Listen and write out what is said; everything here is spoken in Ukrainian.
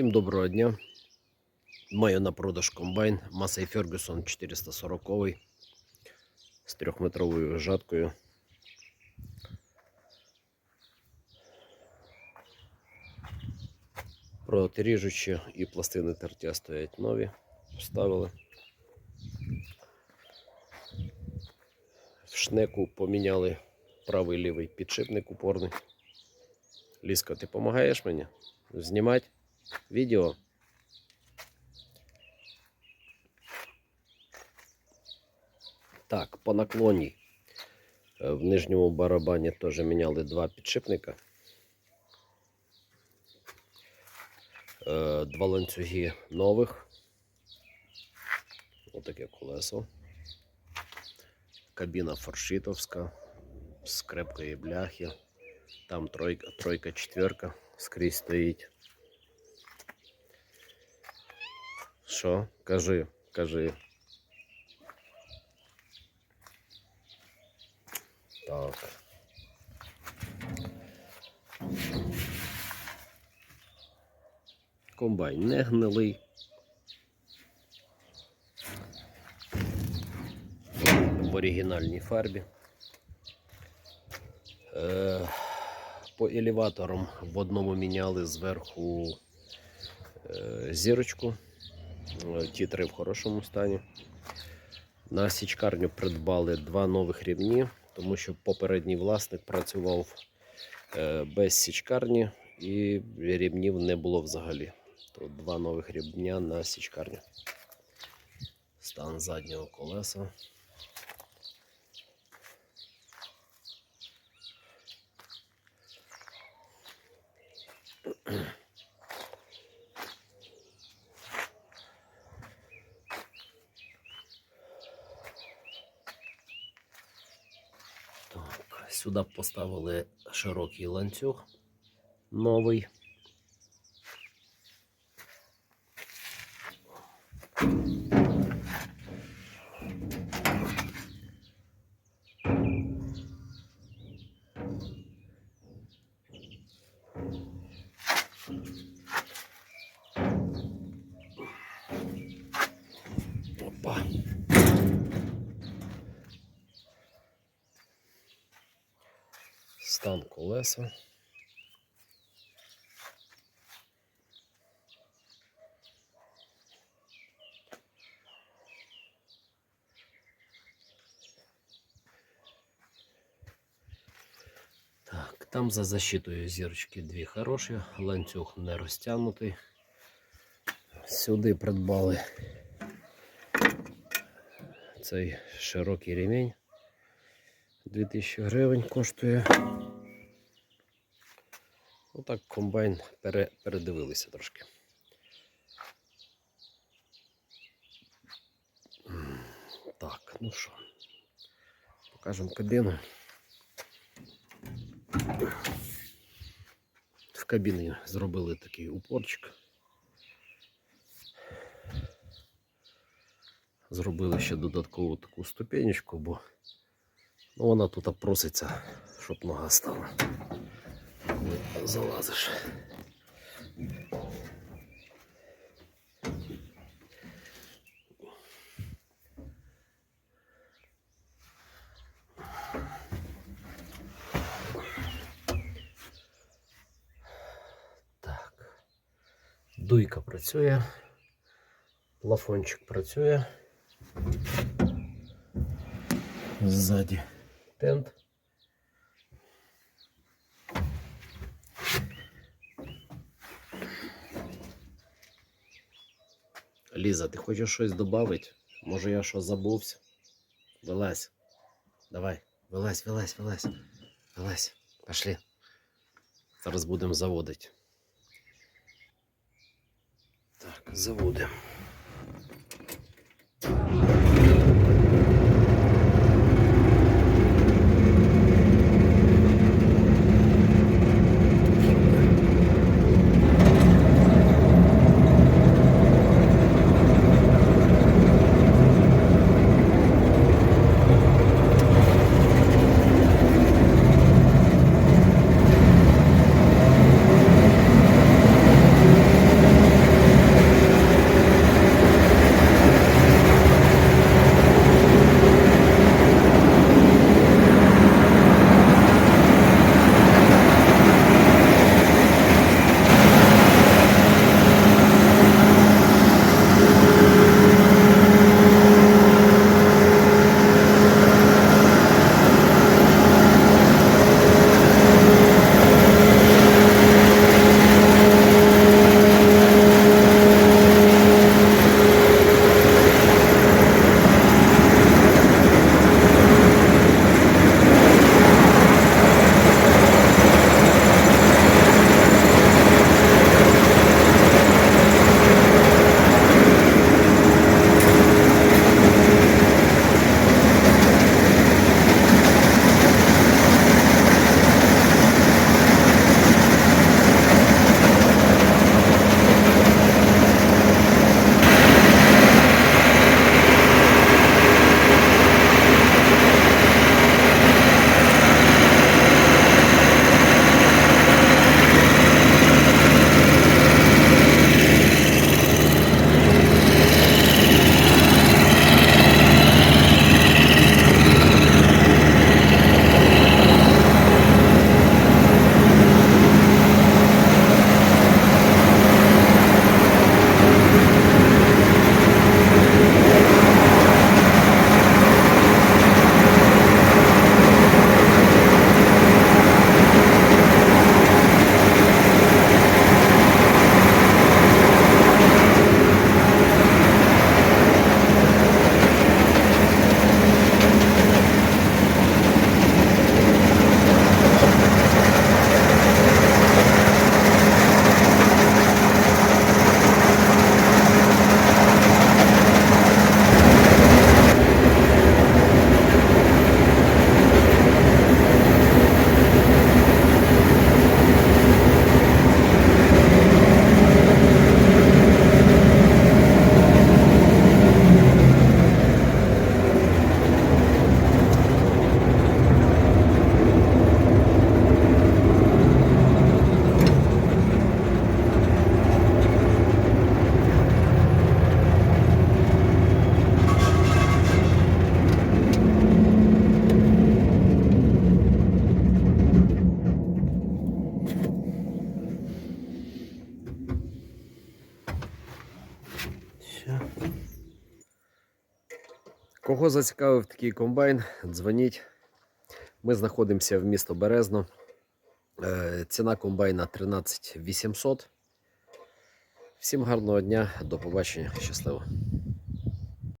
Всім доброго дня. Маю на продаж комбайн Massey Ferguson 440 з трьохметровою жаткою. Протиріжучі і пластини тертя стоять нові. Вставили. В шнеку поміняли правий лівий підшипник упорний. Ліска, ти допомагаєш мені знімати відео? Так, по наклоні е, в нижньому барабані теж міняли два підшипника. Е, Два ланцюги нових. Отаке колесо. Кабіна форшитовська з крепкої бляхи. Там тройка, тройка, четверка скрізь стоїть. Що? Кажи, кажи. Так. Комбайн не гнилий. В оригінальній фарбі. Е, по елеваторам в одному міняли зверху е, зірочку. Е, Ті три в хорошому стані. На січкарню придбали два нових рівні, тому що попередній власник працював е, без січкарні і рівнів не було взагалі. То два нових рівня на січкарню. Стан заднього колеса. Так, сюди поставили широкий ланцюг новий. Опа. Стан колеса. Так, там за защитою зірочки дві хороші, ланцюг не розтягнутий. Сюди придбали цей широкий ремінь. 2000 гривень коштує. Отак комбайн пере, передивилися трошки. Так, ну що, покажемо кабіну. В кабіні зробили такий упорчик. Зробили ще додаткову таку ступенечку, бо ну, вона тут проситься, щоб нога стала. Коли залазиш. Так. Дуйка працює. Плафончик працює. Ззаді тент. Ліза, ти хочеш щось додати? Може я що забувся? Вилазь. Давай, вилазь, вилазь, вилазь. Вилазь. Пошли. Зараз будемо заводити. Так, заводимо. Кого зацікавив такий комбайн, дзвоніть. Ми знаходимося в місто Березно. Е, Ціна комбайна 13 800. Всім гарного дня, до побачення, щасливо.